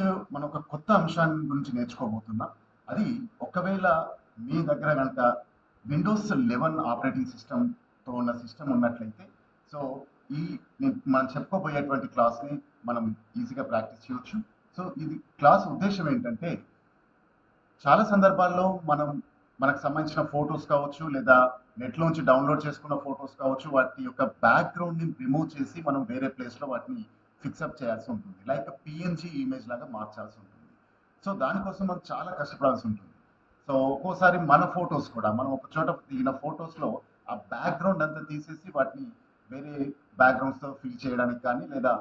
ఈరోజు మనం ఒక కొత్త అంశాన్ని గురించి నేర్చుకోబోతున్నాం. అది ఒకవేళ మీ దగ్గర కనుక విండోస్ లెవెన్ ఆపరేటింగ్ సిస్టమ్తో ఉన్న సిస్టమ్ ఉన్నట్లయితే సో ఈ మనం చెప్పుకోబోయేటువంటి క్లాస్ని మనం ఈజీగా ప్రాక్టీస్ చేయొచ్చు. సో ఇది క్లాస్ ఉద్దేశం ఏంటంటే చాలా సందర్భాల్లో మనం మనకు సంబంధించిన ఫొటోస్ కావచ్చు లేదా నెట్లోంచి డౌన్లోడ్ చేసుకున్న ఫొటోస్ కావచ్చు వాటి యొక్క బ్యాక్గ్రౌండ్ని రిమూవ్ చేసి మనం వేరే ప్లేస్లో వాటిని ఫిక్సప్ చేయాల్సి ఉంటుంది లైక్ పిఎన్జీ ఇమేజ్ లాగా మార్చాల్సి ఉంటుంది సో దానికోసం మనం చాలా కష్టపడాల్సి ఉంటుంది సో ఒక్కోసారి మన ఫొటోస్ కూడా మనం ఒక చోట దిగిన ఫొటోస్లో ఆ బ్యాక్గ్రౌండ్ అంతా తీసేసి వాటిని వేరే బ్యాక్గ్రౌండ్స్తో ఫిల్ చేయడానికి కానీ లేదా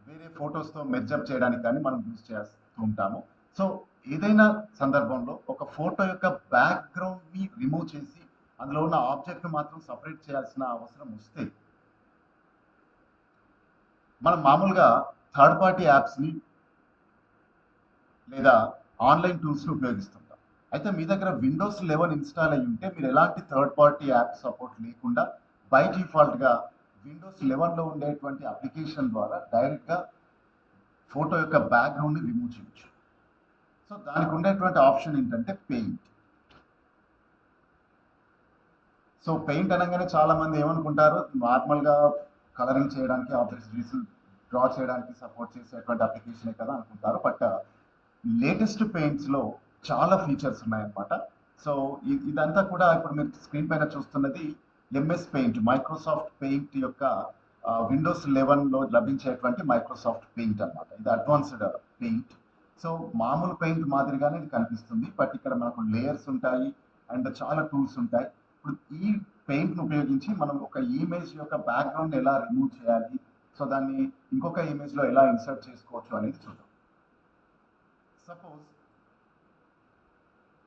వేరే ఫొటోస్తో మెర్జప్ చేయడానికి కానీ మనం యూజ్ చేస్తూ ఉంటాము సో ఏదైనా సందర్భంలో ఒక ఫోటో యొక్క బ్యాక్గ్రౌండ్ని రిమూవ్ చేసి అందులో ఉన్న ఆబ్జెక్ట్ని మాత్రం సపరేట్ చేయాల్సిన అవసరం వస్తే మనం మామూలుగా థర్డ్ పార్టీ యాప్స్ని లేదా ఆన్లైన్ టూల్స్ని ఉపయోగిస్తుంటాం. అయితే మీ దగ్గర విండోస్ లెవెన్ ఇన్స్టాల్ అయ్యి ఉంటే మీరు ఎలాంటి థర్డ్ పార్టీ యాప్ సపోర్ట్ లేకుండా బై డిఫాల్ట్గా విండోస్ లెవెన్లో ఉండేటువంటి అప్లికేషన్ ద్వారా డైరెక్ట్గా ఫోటో యొక్క బ్యాక్గ్రౌండ్ని రిమూవ్ చేయొచ్చు. సో దానికి ఉండేటువంటి ఆప్షన్ ఏంటంటే పెయింట్ సో పెయింట్ అనగానే చాలామంది ఏమనుకుంటారు? నార్మల్గా కలరింగ్ చేయడానికి ఆబ్జెక్ట్స్ డ్రా చేయడానికి సపోర్ట్ చేసేటువంటి అప్లికేషనే కదా అనుకుంటారు. బట్ లేటెస్ట్ పెయింట్స్లో చాలా ఫీచర్స్ ఉన్నాయన్నమాట. సో ఇదంతా కూడా ఇప్పుడు మీరు స్క్రీన్ పైన చూస్తున్నది ఎంఎస్ పెయింట్ మైక్రోసాఫ్ట్ పెయింట్ యొక్క విండోస్ లెవెన్లో లభించేటువంటి మైక్రోసాఫ్ట్ పెయింట్ అన్నమాట. ఇది అడ్వాన్స్డ్ పెయింట్ సో మామూలు పెయింట్ మాదిరిగానే ఇది కనిపిస్తుంది. బట్ ఇక్కడ మనకు లేయర్స్ ఉంటాయి. అండ్ చాలా టూల్స్ ఉంటాయి. ఇప్పుడు ఈ పెయింట్ను ఉపయోగించి మనం ఒక ఇమేజ్ యొక్క బ్యాక్గ్రౌండ్ ఎలా రిమూవ్ చేయాలి? సో దాన్ని ఇంకొక ఇమేజ్లో ఎలా ఇన్సర్ట్ చేసుకోవచ్చు అనేది చూద్దాం. సపోజ్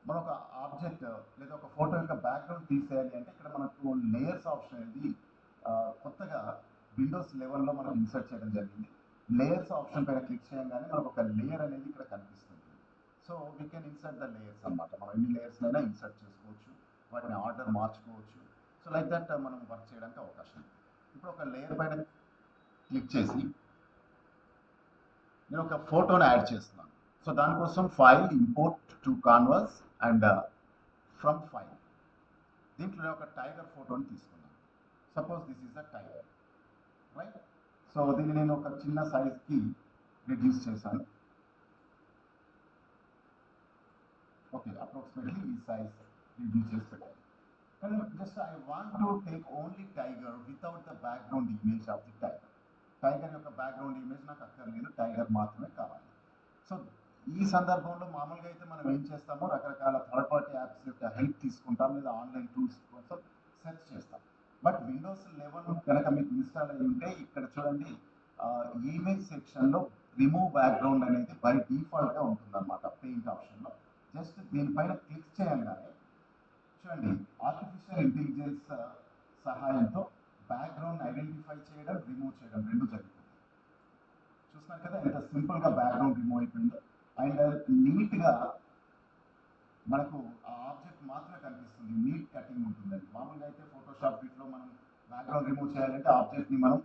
మనం ఒక ఆబ్జెక్ట్ లేదా ఒక ఫోటో యొక్క బ్యాక్గ్రౌండ్ తీసేయాలి అంటే ఇక్కడ మనకు లేయర్స్ ఆప్షన్ అనేది కొత్తగా విండోస్ లెవెల్లో మనం ఇన్సర్ట్ చేయడం జరిగింది. లేయర్స్ ఆప్షన్ పైన క్లిక్ చేయగానే మనకు ఒక లేయర్ అనేది ఇక్కడ కనిపిస్తుంది. So we can insert the layers అన్నమాట. మనం ఎన్ని లేయర్స్ అయినా ఇన్సర్ట్ చేసుకోవచ్చు. వాటిని ఆర్డర్ మార్చుకోవచ్చు. సో లైక్ దట్ మనం వర్క్ చేయడానికి అవకాశం ఇప్పుడు ఒక లేయర్ పైన క్లిక్ చేసి నేను ఒక ఫోటోని యాడ్ చేస్తున్నాను. సో దానికోసం file import to canvas and from file దీంట్లో నేను ఒక టైగర్ ఫోటోని తీసుకున్నాను. Suppose this is the tiger right so దీన్ని నేను ఒక చిన్న సైజ్కి రిడ్యూస్ చేశాను. ఓకే అప్రాక్సిమేట్లీ ఈ సైజ్ రిడ్యూస్ చేసి పెట్టాను. కానీ just I want to take only tiger without the background image of the tiger tiger యొక్క బ్యాక్గ్రౌండ్ ఇమేజ్ నాకు అక్కర్లేదు. టైగర్ మాత్రమే కావాలి. సో ఈ సందర్భంలో మామూలుగా అయితే మనం ఏం చేస్తామో రకరకాల థర్డ్ పార్టీ యాప్స్ యొక్క హెల్ప్ తీసుకుంటాం లేదా ఆన్లైన్ టూల్స్ కోసం సెర్చ్ చేస్తాం. బట్ విండోస్ లెవెన్ కనుక మీకు ఇన్స్టాల్ అయ్యి ఉంటే ఇక్కడ చూడండి ఇమేజ్ సెక్షన్లో రిమూవ్ బ్యాక్గ్రౌండ్ అనేది బై డిఫాల్ట్గా ఉంటుంది అనమాట పెయింట్ ఆప్షన్లో జస్ట్ దీనిపైన క్లిక్ చేయగానే చూడండి ఆర్టిఫిషియల్ ఇంటెలిజెన్స్ సహాయంతో బ్యాక్గ్రౌండ్ ఐడెంటిఫై చేయడం రిమూవ్ చేయడం రెండు జరుగుతుంది. చూస్తున్నారు కదా ఎంత సింపుల్గా బ్యాక్గ్రౌండ్ రిమూవ్ అయిపోయిందో. అండ్ నీట్గా మనకు ఆ ఆబ్జెక్ట్ మాత్రమే కనిపిస్తుంది. నీట్ కటింగ్ ఉంటుందండి. మామూలుగా అయితే ఫోటోషాప్ వీటిలో మనం బ్యాక్గ్రౌండ్ రిమూవ్ చేయాలంటే ఆబ్జెక్ట్ని మనం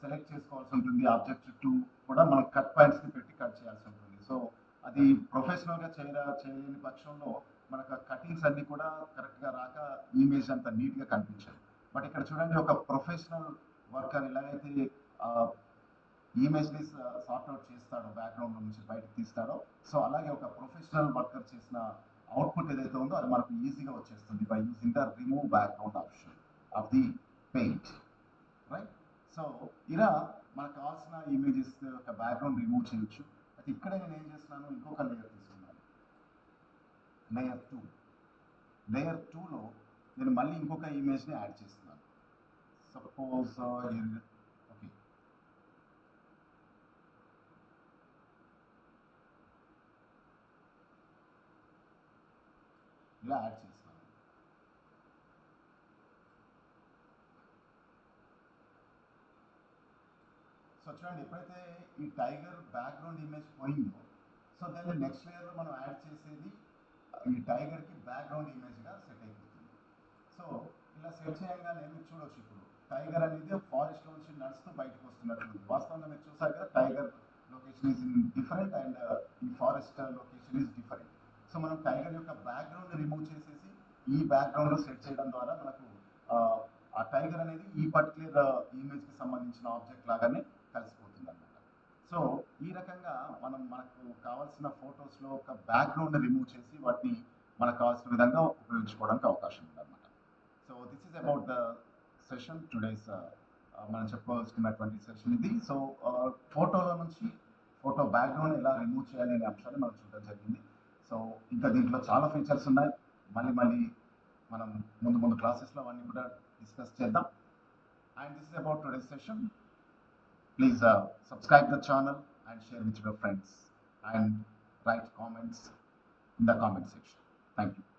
సెలెక్ట్ చేసుకోవాల్సి ఉంటుంది. ఆబ్జెక్ట్ చుట్టూ కూడా మనం కట్ పాయింట్స్ని పెట్టి కట్ చేయాల్సి ఉంటుంది. సో అది ప్రొఫెషనల్గా చేయరా చేయలేని పక్షంలో మనకు కటింగ్స్ అన్ని కూడా కరెక్ట్గా రాక ఇమేజ్ అంత నీట్గా కనిపించాయి బట్ ఇక్కడ చూడండి ఒక ప్రొఫెషనల్ వర్కర్ ఎలాగైతే ఇమేజ్ని సార్ట్ అవుట్ చేస్తాడో బ్యాక్గ్రౌండ్ నుంచి బయటకు తీస్తాడో సో అలాగే ఒక ప్రొఫెషనల్ వర్కర్ చేసిన అవుట్పుట్ ఏదైతే ఉందో అది మనకు ఈజీగా వచ్చేస్తుంది by using the remove background option of the paint right so ఇలా మనకు కావాల్సిన ఇమేజెస్ యొక్క బ్యాక్గ్రౌండ్ రిమూవ్ చేయొచ్చు. ఇక్కడ నేను ఏం చేస్తున్నాను? ఇంకొక లేయర్ తీసుకున్నాను. లేయర్ టూ లేయర్ టూలో నేను మళ్ళీ ఇంకొక ఇమేజ్ని యాడ్ చేస్తున్నాను. సపోజ్ ఓకే ఇలా యాడ్ చేస్తున్నాను. సో చూడండి ఎప్పుడైతే ఈ టైగర్ బ్యాక్గ్రౌండ్ ఇమేజ్ పోయిందో సో దాన్ని నెక్స్ట్ లేయర్లో మనం యాడ్ చేసేది ఈ టైగర్కి బ్యాక్గ్రౌండ్ ఇమేజ్గా సెట్ అయిపోతుంది. సో ఇలా సెట్ చేయగానే మీరు చూడొచ్చు ఇప్పుడు టైగర్ అనేది ఫారెస్ట్ నుంచి నడుస్తూ బయటకు వస్తున్నట్టు వాస్తవంగా మీరు చూసారు కదా tiger location is in different and ఈ forest location is different so మనం టైగర్ యొక్క బ్యాక్గ్రౌండ్ రిమూవ్ చేసేసి ఈ బ్యాక్గ్రౌండ్లో సెట్ చేయడం ద్వారా మనకు ఆ, టైగర్ అనేది ఈ పర్టికులర్ ఇమేజ్కి uh, సంబంధించిన ఆబ్జెక్ట్ లాగానే కలిసిపోతుంది అనమాట సో ఈ రకంగా మనం మనకు కావాల్సిన ఫొటోస్లో ఒక బ్యాక్గ్రౌండ్ రిమూవ్ చేసి వాటిని మనకు కావాల్సిన విధంగా ఉపయోగించుకోవడానికి అవకాశం ఉందన్నమాట. So this is about the session today's మనం చెప్పుకోవాల్సినటువంటి సెషన్ ఇది. సో uh, ఫోటోలో నుంచి ఫోటో బ్యాక్గ్రౌండ్ ఎలా రిమూవ్ చేయాలి అనే అంశాన్ని మనం చూడడం జరిగింది. సో ఇంకా దీంట్లో చాలా ఫీచర్స్ ఉన్నాయి. మళ్ళీ మళ్ళీ మనం ముందు ముందు క్లాసెస్లో అవన్నీ కూడా డిస్కస్ చేద్దాం. And this is about today's session please uh, subscribe the channel and share with your friends and write comments in the comment section. Thank you.